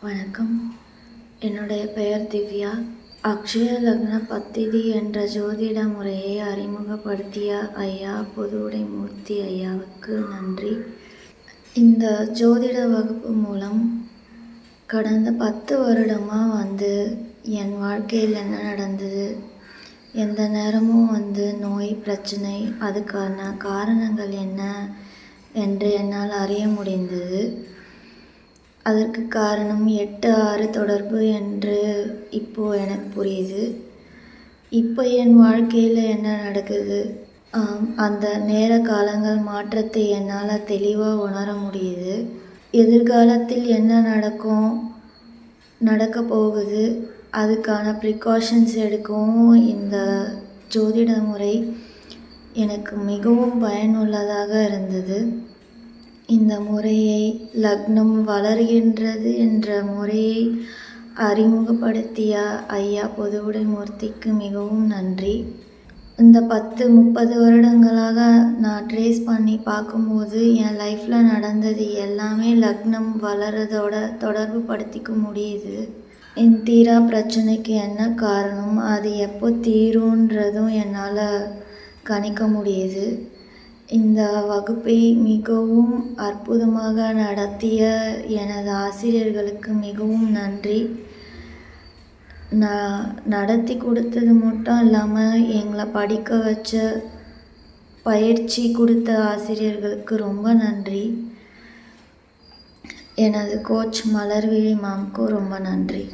வணக்கம். என்னுடைய பெயர் திவ்யா. அக்ஷய லக்ன பத்திதி என்ற ஜோதிட முறையை அறிமுகப்படுத்திய ஐயா பொதுவுடை மூர்த்தி ஐயாவுக்கு நன்றி. இந்த ஜோதிட வகுப்பு மூலம் கடந்த பத்து வருடமாக வந்து என் வாழ்க்கையில் என்ன நடந்தது? எந்த நேரமும் வந்து நோய் பிரச்சனை அதுக்கான காரணங்கள் என்ன? என்று என்னால் அறிய முடிந்தது. அதற்கு காரணம் எட்டு ஆறு தொடர்பு என்று இப்போது எனக்கு புரியுது. இப்போ என் வாழ்க்கையில் என்ன நடக்குது? அந்த நேர காலங்கள் மாற்றத்தை என்னால் தெளிவாக உணர முடியுது. எதிர்காலத்தில் என்ன நடக்கும் நடக்க போகுது அதுக்கான ப்ரிகாஷன்ஸ் எடுக்கவும் இந்த ஜோதிட முறை எனக்கு மிகவும் பயனுள்ளதாக இருந்தது. இந்த முறையை லக்னம் வளர்கின்றது என்ற முறையை அறிமுகப்படுத்திய ஐயா பொதுவுடைமூர்த்திக்கு மிகவும் நன்றி. இந்த பத்து முப்பது வருடங்களாக நான் ட்ரேஸ் பண்ணி பார்க்கும்போது என் லைஃப்பில் நடந்தது எல்லாமே லக்னம் வளர்றதோட தொடர்பு படுத்திக்க முடியுது. என் தீரா பிரச்சனைக்கு என்ன காரணம் அது எப்போ தீரும்ன்றதும் என்னால் கணிக்க முடியுது. இந்த வகுப்பை மிகவும் அற்புதமாக நடத்திய எனது ஆசிரியர்களுக்கு மிகவும் நன்றி. நான் நடத்தி கொடுத்தது மட்டும் இல்லாமல் எங்களை படிக்க வச்ச பயிற்சி கொடுத்த ஆசிரியர்களுக்கு ரொம்ப நன்றி. எனது கோச் மலர்விழி மேம்க்கும் ரொம்ப நன்றி.